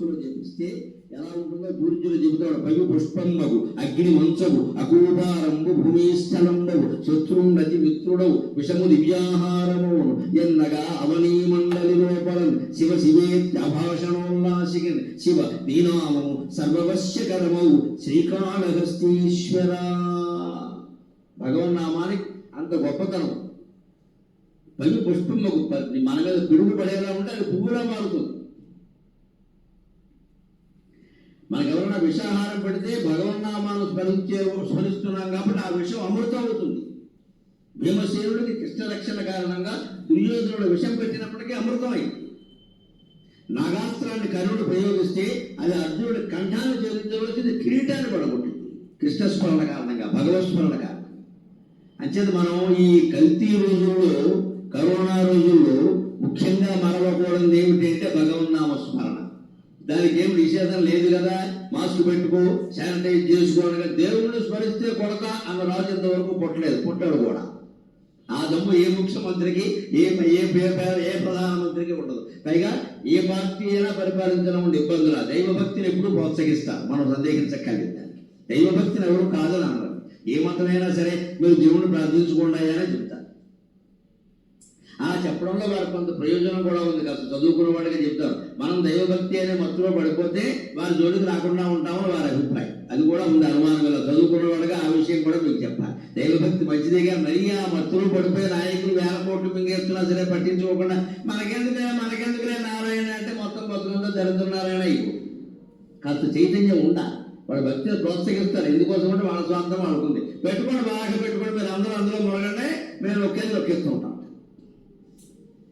మనస్సులో జపిస్తే ఎలా ఉంటుందో దూర్జులు చెబుతాడు పైపు పుష్పంబగు అగ్ని మంచగు అకూపారంబు భూమిస్థలంబగు శత్రుండతి మిత్రుడవు విషము దివ్యాహారము ఎన్నగా అవనీ మండలి లోపలం శివ శివేత్యభాషణోల్లాసికన్ శివ నీనామము సర్వవశ్యకరమవు శ్రీకాళహస్తీశ్వర. భగవన్నామానికి అంత గొప్పతనం. పైపు పుష్పంబగు మన మీద పిడుగు పడేలా ఉంటే అది పువ్వులా మారుతుంది మనకు ఎవరైనా విషాహారం పెడితే భగవన్నామాను స్మరించే స్మరిస్తున్నాం కాబట్టి ఆ విషయం అమృతం అవుతుంది భీమసేనుడికి కృష్ణ రక్షణ కారణంగా దుర్యోధనుడు విషం పెట్టినప్పటికీ అమృతమైంది నాగాస్త్రాన్ని కరుణుడు ప్రయోగిస్తే అది అర్జునుడి కంఠాన్ని చేరించవలసింది కిరీటాన్ని పడగొట్టింది కృష్ణ స్మరణ కారణంగా భగవత్స్మరణ కారణంగా. అంచేత మనం ఈ కల్తీ రోజుల్లో కరోనా రోజుల్లో ముఖ్యంగా మరవకూడదు ఏమిటంటే భగవన్నామ స్మరణ. దానికి ఏం నిషేధం లేదు కదా? మాస్క్ పెట్టుకో శానిటైజ్ చేసుకోవాలి అనగా దేవుణ్ణి స్మరిస్తే కొడక అన్న రాజు ఇంతవరకు పుట్టలేదు పుట్టాడు కూడా. ఆ దమ్ము ఏ ముఖ్యమంత్రికి ఏ ఏ ఏ ప్రధానమంత్రికి ఉండదు. పైగా ఏ పార్టీ అయినా పరిపాలించడం ఉండే ఇబ్బందుల? దైవభక్తిని ఎప్పుడు ప్రోత్సహిస్తారు మనం సందేహించక్కర్లేదు. దైవభక్తిని ఎవరు కాదని అనరు. ఏ మతమైనా సరే మీరు దేవుణ్ణి ప్రార్థించుకోండి అని చెప్తారు. ఆ చెప్పడంలో వారు కొంత ప్రయోజనం కూడా ఉంది. కాస్త చదువుకున్న వాడిగా చెప్తారు. మనం దైవభక్తి అనే మత్తులో పడిపోతే వారి జోలికి రాకుండా ఉంటామని వారి అభిప్రాయం. అది కూడా ఉంది అనుమానంగా చదువుకున్నవాడుగా చదువుకున్న ఆ విషయం కూడా మీకు చెప్పాలి. దైవభక్తి మంచిదిగా మరీ ఆ మత్తులో పడిపోయి నాయకులు వేల కోట్లు మింగేస్తున్నా సరే పట్టించుకోకుండా మనకెందుకులే మనకెందుకులే నారాయణ అంటే మొత్తం బతుకంతా దరిద్ర నారాయణ అయిపో కాస్త చైతన్యం ఉండాలి. వాడు భక్తిని ప్రోత్సహిస్తారు. ఎందుకోసం అంటే వాళ్ళ స్వార్థం వాళ్ళకుంది. పెట్టుకోండి బాగా పెట్టుకోండి. మీరు అందరూ అందులో మొరగండి మేము ఒకేది నొక్కేస్తూ ఉంటాం.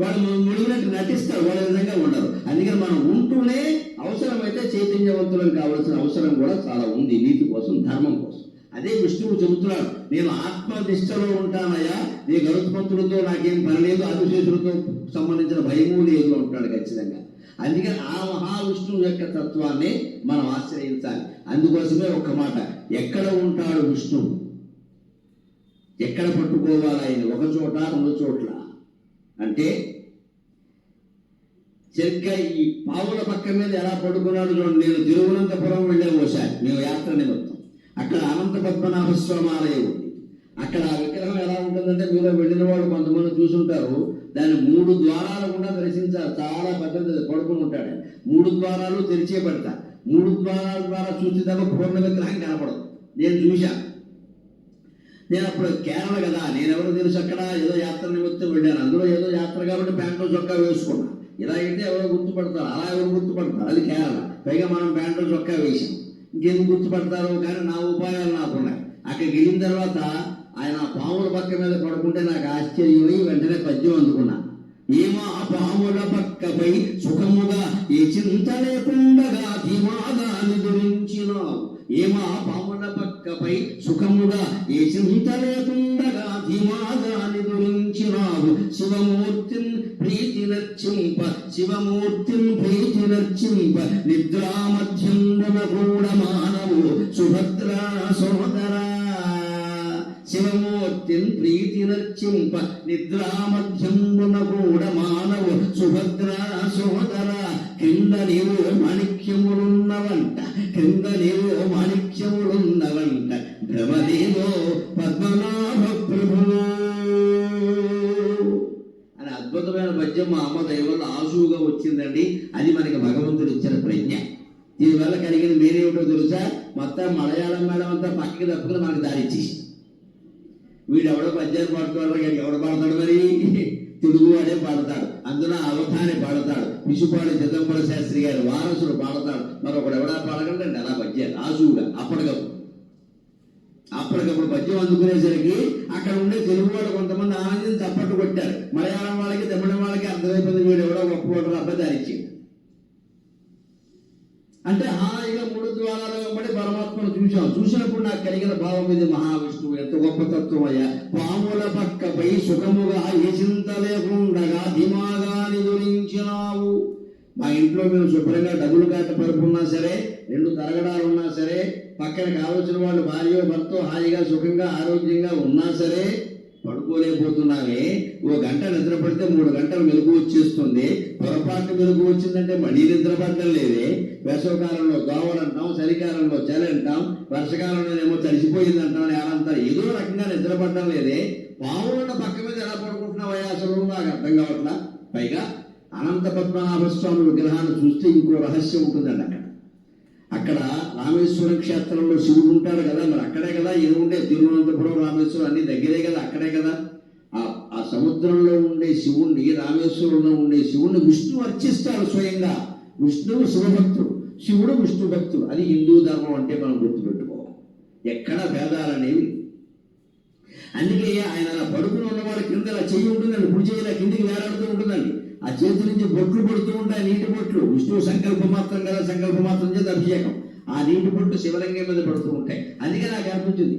వాళ్ళు ము- మునిగినట్టు నటిస్తారు వాళ్ళ విధంగా ఉండరు. అందుకని మనం ఉంటూనే అవసరమైతే చైతన్యవంతులం కావాల్సిన అవసరం కూడా చాలా ఉంది. నీతి కోసం ధర్మం కోసం. అదే విష్ణువు చెబుతున్నాడు నేను ఆత్మనిష్టలో ఉంటానయ్యా. నీ గరుత్మంతుడితో నాకేం పని లేదు అభిషేకులతో సంబంధించిన భయము లేదు అంటున్నాడు ఖచ్చితంగా. అందుకని ఆ మహావిష్ణువు యొక్క తత్వాన్ని మనం ఆశ్రయించాలి. అందుకోసమే ఒక్క మాట ఎక్కడ ఉంటాడు విష్ణువు? ఎక్కడ పట్టుకోవాలి ఆయన? ఒక చోట రెండు చోట్ల? అంటే సరిగ్గా ఈ పావుల పక్క మీద ఎలా పడుకున్నాడు చూడండి. నేను తిరువనంతపురం వెళ్ళే ఒకసారి. మేము యాత్ర నిమిత్తం. అక్కడ అనంత పద్మనాభ స్వామి ఆలయం ఉంది. అక్కడ ఆ విగ్రహం ఎలా ఉంటుందంటే మీరు వెళ్ళిన వాళ్ళు కొంతమంది చూసుంటారు. దాన్ని మూడు ద్వారాలు కూడా దర్శించాలి చాలా పెద్దది పడుకుని ఉంటాడు. మూడు ద్వారాలు తెరిచే పడతా. మూడు ద్వారాల ద్వారా చూసి తప్ప పూర్ణ విగ్రహం కనపడదు. నేను చూశాను నేను అప్పుడు కేరళ కదా. నేను ఎవరు తెలుసు అక్కడ ఏదో యాత్ర నిమిత్తం వెళ్ళాను. అందులో ఏదో యాత్ర కాబట్టి ప్యాంట్లో చొక్కా వేసుకున్నాను ఇలా అయితే ఎవరో గుర్తుపడతారు. అలా ఎవరు గుర్తుపడతారు? అది కేరళ పైగా మనం ప్యాంటు చొక్కా వేసాం ఇంకెందుకు గుర్తుపడతారు? కానీ నా ఉపాయాలు నాకున్నాయి అక్కడికి వెళ్ళిన తర్వాత ఆయన పాముల పక్క మీద పడుకుంటే నాకు ఆశ్చర్యమై వెంటనే పద్యం అందుకున్నా. ఏమో ఆ పాముల పక్కపై సుఖముగా ఏ చింత లేకుండగా ధీమాగాని దురించినావు ఏమా పాముల పక్కపై సుఖముగా ఏ చింత లేకుండగా ధీమాగాని దురించినావు శివమూర్తిని ప్రీతి శివమూర్తిం శివమూర్తిన్ ప్రీతి నర్చింప నిద్రా మధ్యంబున మానవు సుభద్రా సోదరా. శివమూర్తిం ప్రీతి నర్చింప నిద్రా మధ్యంబున మానవు సుభద్రా సోదరా. కింద నీవు మాణిక్యములున్నవంట కింద నీవు మాణిక్యములున్నవంట భ్రమదేవో వీడు ఎవడో పద్యాలు పాడుతున్నాడు కానీ ఎవడు పాడతాడు మరి? తెలుగు వాడే పాడతాడు అందులో అవధాని పాడతాడు విసుపాడు చిదంబర శాస్త్రి గారి వారసుడు పాడతాడు. మరొకడు ఎవడా పాడగలండి అలా పద్యాలు ఆశువుగా అప్పటికప్పుడు. అప్పటికప్పుడు పద్యం అందుకునేసరికి అక్కడ ఉండే తెలుగు వాళ్ళు కొంతమంది ఆనందం తప్పట్టు కొట్టారు. మలయాళం వాళ్ళకి తమిళం వాళ్ళకి అర్థమైపోయింది వీడు ఎవడో గొప్ప వాడు అబ్బాయి ఇచ్చింది అంటే హాయిగా మూడు ద్వారాలు వెంబడి పరమాత్మను చూశాం చూసినప్పుడు నాకు కలిగిన భావం ఇది మహావిష్ణువు ఎంత గొప్ప తత్వం అయ్యా. పాముల పక్కపై సుఖముగా ఏ చింత లేకుండగా ధిమాగాని దురించినావు మా ఇంట్లో మేము శుభ్రంగా డబ్బులు కాట పరుపు ఉన్నా సరే రెండు తరగడాలు ఉన్నా సరే పక్కన కావలసిన వాళ్ళు భార్య భర్త హాయిగా సుఖంగా ఆరోగ్యంగా ఉన్నా సరే పడుకోలేకపోతున్నామే ఓ గంట నిద్ర పడితే మూడు గంటలు మెలకు వచ్చేస్తుంది. పొరపాటు మెలకు వచ్చిందంటే మళ్ళీ నిద్ర పడటం లేదే. వేసవకాలంలో దోవలు అంటాం చలికాలంలో చలి అంటాం వర్షకాలంలో ఏమో తడిసిపోయింది అంటాం నేలంటారు ఏదో రకంగా నిద్రపడడం లేదే. పావులున్న పక్క మీద ఎలా పడుకుంటున్నావా అసలు నాకు అర్థం కావట్లా? పైగా అనంత పద్మనాభ స్వామి విగ్రహాన్ని చూస్తే ఇంకో రహస్యం ఉంటుందండి అక్కడ. అక్కడ రామేశ్వర క్షేత్రంలో శివుడు ఉంటాడు కదా మరి అక్కడే కదా ఎదురుండే తిరువనంతపురం రామేశ్వరం అన్ని దగ్గరే కదా అక్కడే కదా. ఆ ఆ సముద్రంలో ఉండే శివుణ్ణి రామేశ్వరంలో ఉండే శివుణ్ణి విష్ణు అర్చిస్తాడు స్వయంగా. విష్ణువు శివభక్తుడు. శివుడు విష్ణు భక్తుడు. అది హిందూ ధర్మం అంటే మనం గుర్తుపెట్టుకోవాలి. ఎక్కడ భేదాలు అనేవి అందుకే ఆయన అలా పడుకుని ఉన్నవాడు కింద ఇలా చెయ్యి ఉంటుంది కుడి చెయ్యి ఇలా కిందికి వేలాడుతూ ఉంటుందండి ఆ చేతి నుంచి బొట్లు పడుతూ ఉంటాయి నీటి బొట్లు. విష్ణువు సంకల్ప మాత్రం కదా సంకల్ప మాత్రం చేత అభిషేకం. ఆ నీటి బొట్లు శివలింగం మీద పడుతూ ఉంటాయి. అందుకే నాకు అనిపించింది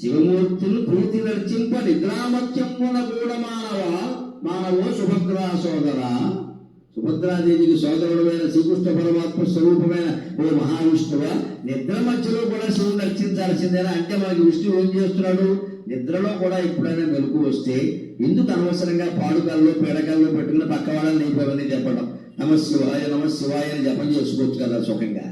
శివమూర్తులు ప్రీతి నర్చింప నిద్రామత్యమున కూడా మానవ మానవో సుభద్రా సోదర. సుభద్రాదేవికి సోదరుడమైన శ్రీకృష్ణ పరమాత్మ స్వరూపమైన ఓ మహావిష్ణువ నిద్ర మధ్యలో కూడా శివుని రక్షించాల్సిందేనా అంటే మనకి విష్ణువు ఏం చేస్తున్నాడు? నిద్రలో కూడా ఎప్పుడైనా మెలకు వస్తే ఎందుకు అనవసరంగా పాడుకల్లో పేడకల్లో పెట్టుకుని పక్క వాళ్ళని లేపవని చెప్పడం. నమ శివాయ నమ శివాయ అని జపం చేసుకోవచ్చు కదా సుఖంగా.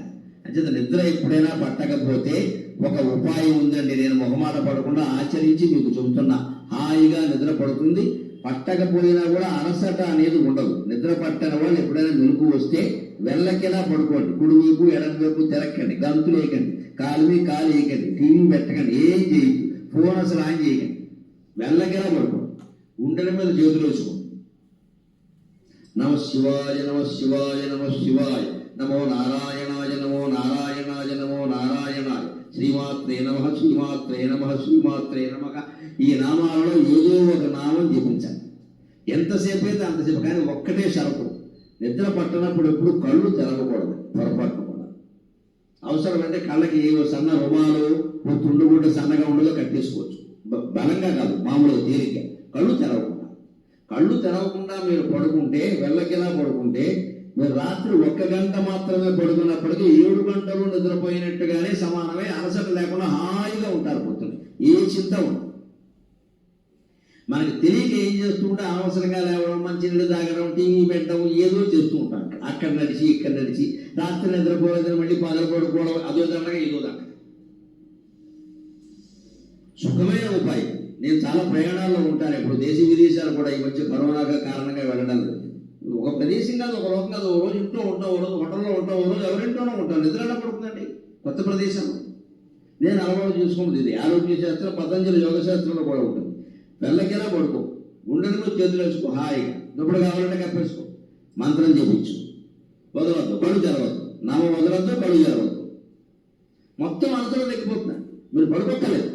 అంచేత నిద్ర ఎప్పుడైనా పట్టకపోతే ఒక ఉపాయం ఉందండి. నేను మొహమాట పడకుండా ఆచరించి మీకు చెబుతున్నా. హాయిగా నిద్ర పడుతుంది. పట్టకపోయినా కూడా అలసట అనేది ఉండదు. నిద్ర పట్టని వాళ్ళు ఎప్పుడైనా మెలకు వస్తే వెళ్ళకిలా పడుకోండి. కుడి వైపు ఎడమ వైపు తిరక్కండి గంతులు వేయకండి కాలు కాలు వేయకండి. టీవీ పెట్టకండి. ఏం చేయదు ఫోన్ అసలు ఆన్ చేయకండి. వెళ్ళకెలా పడుకో. గుండెల మీద జ్యోతులు వేసుకోండి నమ శివాయ నమ శివాయ నమ శివాయ. నమో నారాయణాయ నమో నారాయణాయ నమో నారాయణాయ. శ్రీమాత్రే నమ శ్రీమాత్రే నమ శ్రీమాత్రే నమ. ఈ నామాలలో ఏదో ఒక నామం జపించాలి. ఎంతసేపు అయితే అంతసేపు కానీ ఒక్కటే షరతు. నిద్ర పట్టనప్పుడు ఎప్పుడు కళ్ళు తెరవకూడదు పొరపాటు కూడా. అవసరమైతే కళ్ళకి సన్న రుమాలు నువ్వు తుండు గుడ్డ సన్నగా ఉండగా కట్టేసుకోవచ్చు. బలంగా కాదు మామూలుగా తేలిక. కళ్ళు తెరవకుండా. కళ్ళు తెరవకుండా మీరు పడుకుంటే వెళ్ళకిలా పడుకుంటే మీరు రాత్రి ఒక్క గంట మాత్రమే పడుకున్నప్పటికీ ఏడు గంటలు నిద్రపోయినట్టుగానే సమానమే అలసట లేకుండా హాయిగా ఉంటారు పొద్దున ఏ చింత ఉండదు. మనకి తెలియక ఏం చేస్తూ ఉంటే అనవసరంగా లేవడం మంచి నీళ్ళు తాగడం టీవీ పెట్టడం ఏదో చేస్తూ ఉంటాం అక్కడ నడిచి ఇక్కడ నడిచి రాత్రి నిద్రపోలేదని మళ్ళీ పగలు పడుకోవడం అదో దండగా ఇదో దండగా సుఖమైన ఉపాయం నేను చాలా ప్రయాణాల్లో ఉంటాను. ఇప్పుడు దేశ విదేశాలు కూడా ఈ మధ్య కరోనాగా కారణంగా వెళ్ళడం ఒక ప్రదేశం కాదు ఒక లోకం కాదు. ఓ రోజు ఇంట్లో ఉంటాం ఓ రోజు హోటల్లో ఉంటాం ఓ రోజు ఎవరింట్లోనూ ఉంటాం. నిద్ర ఎలా పడుతుందండి కొత్త ప్రదేశం. నేను అలవాటు చేసుకుంటుంది ఇది. ఆరోగ్య శాస్త్రం పతంజలి యోగ శాస్త్రంలో కూడా ఉంటుంది. వెళ్ళకెలా పడుకో? గుండెల చేతులు వేసుకో హాయిగా. దుప్పుడు కావాలంటే కప్పేసుకో. మంత్రం చెప్పించు వదలొద్దు. కళ్ళు తెరవద్దు. నామ వదలొద్దు కళ్ళు తెరవద్దు. మొత్తం అంతలో తగ్గిపోతున్నాయి మీరు పడుకోలేదు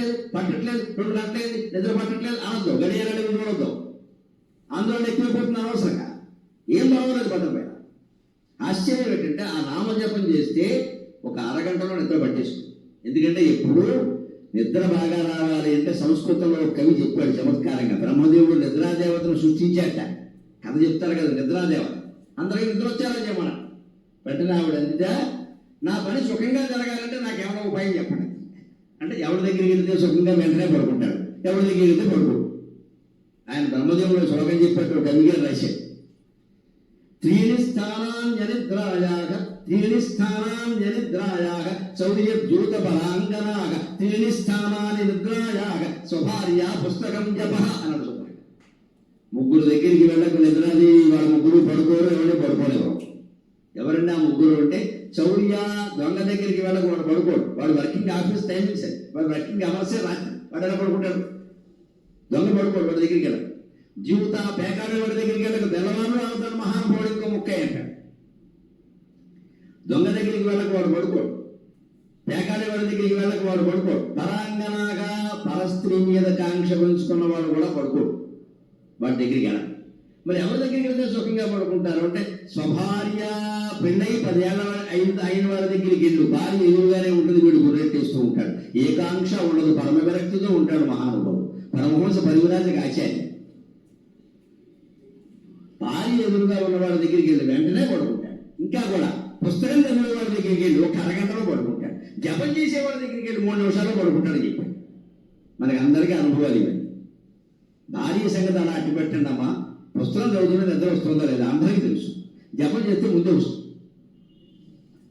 పట్టట్లేదు పట్టట్లేదు రెండు గంటలేదు నిద్ర పట్టట్లేదు అనొద్దు గడియారాలు చూడొద్దు ఆందోళన ఎక్కువైపోతుంది అనవసరంగా. ఏం బాగోలేదు పట్టకపోయినా ఆశ్చర్యం ఏంటంటే ఆ నామజపం చేస్తే ఒక అరగంటలో నిద్ర పట్టేస్తుంది. ఎందుకంటే ఎప్పుడు నిద్ర బాగా రావాలి అంటే సంస్కృతంలో ఒక కవి చెప్పాడు చమత్కారంగా బ్రహ్మదేవుడు నిద్రాదేవతను సృష్టించాట కథ చెప్తారు కదా నిద్రాదేవత. అందరికీ నిద్ర వచ్చారని చెప్పడం వెంటనే ఆవిడ అందితే నా పని సుఖంగా జరగాలంటే నాకేమైనా ఉపాయం చెప్పండి. అంటే ఎవరి దగ్గరికి వెళ్తే సుఖంగా వెంటనే పడుకుంటాడు ఎవరి దగ్గరికి వెళ్తే పడుకో. ఆయన బ్రహ్మదేవుడు శ్లోకం చెప్పాడు కవిగా రాశాడు త్రీణి స్థానాన్యనిద్రాయాగ త్రీణి స్థానాన్యనిద్రాయాగ శౌర్యద్యూత బలాంగనాగ త్రీణి స్థానాన్ని నిద్రాయాగ స్వభార్య పుస్తకం జప అన్నాడు ముగ్గురు దగ్గరికి వెళ్ళకు నిద్రాది వాళ్ళ ముగ్గురు పడుకోరు ఎవరు పడుకోలేరు. ఎవరన్నా ముగ్గురు ఉంటే చౌడియా దొంగ దగ్గరికి వెళ్ళక వాడు పడుకోడు. వాడు వర్కింగ్ ఆఫీస్ టైమింగ్స్ అది. వాడు వర్కింగ్ అవర్స్ రాత్రి. వాడు ఎలా పడుకుంటాడు? దొంగ పడుకోడు వాడి దగ్గరికి వెళ్ళడు జీవిత పేకాడే వాడి దగ్గరికి వెళ్ళక. తెల్లవారు అవుతాడు మహానుభావుడు ఇంకో ముక్క అంటాడు. దొంగ దగ్గరికి వెళ్ళక వాడు పడుకోడు. పేకాడే వాడి దగ్గరికి వెళ్ళక వాడు పడుకోడు. పరాంగనాగా పరస్త్రీ మీద కాంక్ష పెంచుకున్న వాడు కూడా పడుకోడు. వాడి దగ్గరికి వెళ్ళాలి మరి ఎవరి దగ్గరికి వెళ్తే సుఖంగా పడుకుంటారు? అంటే స్వభార్య పెళ్ళై పదేళ్ళ అయిన అయిన వారి దగ్గరికి వెళ్ళు. భార్య ఎదురుగానే ఉంటుంది వీడు గుర్రెట్టేస్తూ ఉంటాడు. ఏకాంక్ష ఉండదు. పరమ విరక్తితో ఉంటాడు మహానుభావుడు. పరమహంస పరివిరాజకి ఆచార్య భార్య ఎదురుగా ఉన్నవాడి దగ్గరికి వెళ్ళి. వెంటనే పడుకుంటాడు. ఇంకా కూడా పుస్తకం చదివే వాడి దగ్గరికి వెళ్ళి. ఒక అరగంటలో పడుకుంటాడు. జపం చేసేవాడి దగ్గరికి వెళ్ళి. మూడు నిమిషాలు పడుకుంటాడు చెప్పాడు. మనకి అందరికీ అనుభవాలు ఇవి భార్య సంగతి అలా అట్టి పెట్టండి అమ్మా పుస్తకం చదువుతుంటే నిద్ర వస్తుందో లేదా అందరికీ తెలుసు. జపం చేస్తే ముందే వస్తుంది.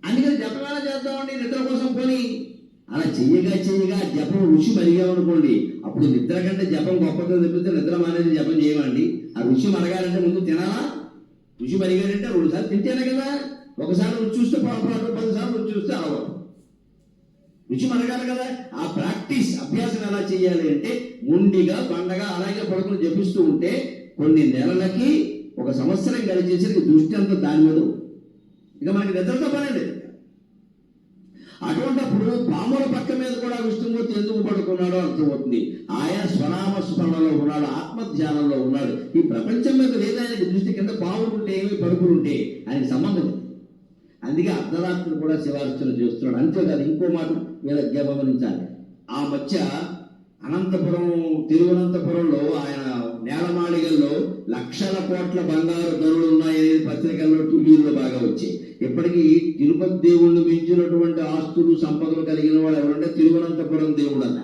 అందుకని జపం ఎలా చేద్దామండి నిద్ర కోసం పోని. అలా చెయ్యగా చెయ్యగా జపం రుచి మరిగామనుకోండి అప్పుడు నిద్ర కంటే జపం గొప్పగా తెప్పితే నిద్ర మానేది జపం చేయమండి. ఆ రుచి మరగాలంటే ముందు తినాలా? రుచి మరిగాడంటే రెండుసార్లు తింటేనే కదా. ఒకసారి రుచి చూస్తే పొరపాటు పదిసార్లు రుచి చూస్తే అలవాటు రుచి మరగాలి కదా. ఆ ప్రాక్టీస్ అభ్యాసం ఎలా చేయాలి అంటే ముండిగా పండగ అలాగే పడుకుని జపిస్తూ ఉంటే కొన్ని నెలలకి ఒక సంవత్సరం గడిచేసరికి దృష్టి అంతా దాని మీద ఇక మనకి నిద్రతో పనే లేదు. అటువంటప్పుడు పాముల పక్క మీద కూడా విష్ణుమూర్తి ఎందుకు పడుకున్నాడో అర్థమవుతుంది. ఆయా స్వనామ స్మరణలో ఉన్నాడు ఆత్మధ్యానంలో ఉన్నాడు. ఈ ప్రపంచం మీద లేదా ఆయనకి దృష్టి కింద పాములుంటే ఏమి పడుకులుంటే ఆయనకి సంబంధం లేదు. అందుకే అర్ధరాత్రులు కూడా శివార్చన చేస్తున్నాడు. అంతేకాదు ఇంకో మాట మీద గమనించాలి. ఆ మధ్య అనంతపురం తిరువనంతపురంలో ఆయన లక్షల కోట్ల బంగారు ధనులు ఉన్నాయనేది పత్రికల్లో టీవీల్లో బాగా వచ్చి. ఇప్పటికీ తిరుపతి దేవుణ్ణి మించినటువంటి ఆస్తులు సంపదలు కలిగిన వాడు ఎవరంటే తిరువనంతపురం దేవుడు అన్న.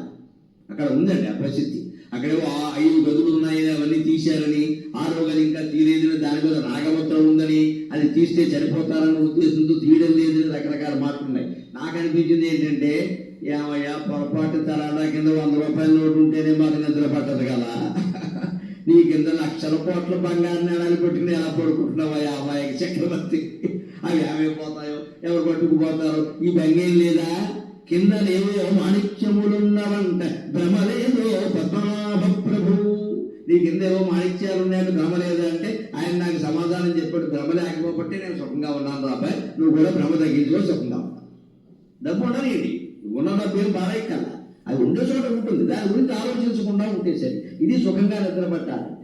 అక్కడ ఉందండి ఆ ప్రసిద్ధి. అక్కడేవో ఆ ఐదు గదులు ఉన్నాయని అవన్నీ తీశారని ఆరో గది ఇంకా తీయలేదని దాని మీద నాగవత్రం ఉందని అది తీస్తే చనిపోతారన్న ఉద్దేశంతో తీయడం లేదని రకరకాల మాటలు ఉన్నాయి. నాకు అనిపించింది ఏంటంటే ఏమయ్యా పొరపాటు తరాడా కింద వంద రూపాయల నోటు ఉంటేనే మాకు నిద్ర పట్టదు కదా. నీ కింద లక్షల కోట్ల బంగారు నెలలు పెట్టి ఎలా పడుకుంటున్నావా అమ్మాయి చక్రవర్తి? అవి ఏమైపోతాయో ఎవరు పట్టుకుపోతారో? ఈ బెంగేం లేదా? కింద లేవో మాణిక్యములున్నవంట. భ్రమలేదో పద్మనాభ ప్రభు నీ కింద ఏవో మాణిక్యాలు ఉన్నాయని భ్రమ లేదా అంటే ఆయన నాకు సమాధానం చెప్పాడు. భ్రమ లేకపోబట్టి నేను సుఖంగా ఉన్నాను రాబాయ్ నువ్వు కూడా భ్రమ తగ్గించుకో సుఖంగా ఉన్నావు. డబ్బు ఉండనియండి ఉన్న డబ్బు ఏం బాగా అది ఉండే చోట ఉంటుంది. దాని గురించి ఆలోచించకుండా ఉంటే సరే. ఇది సుఖంగా నిద్రపట్టాలి.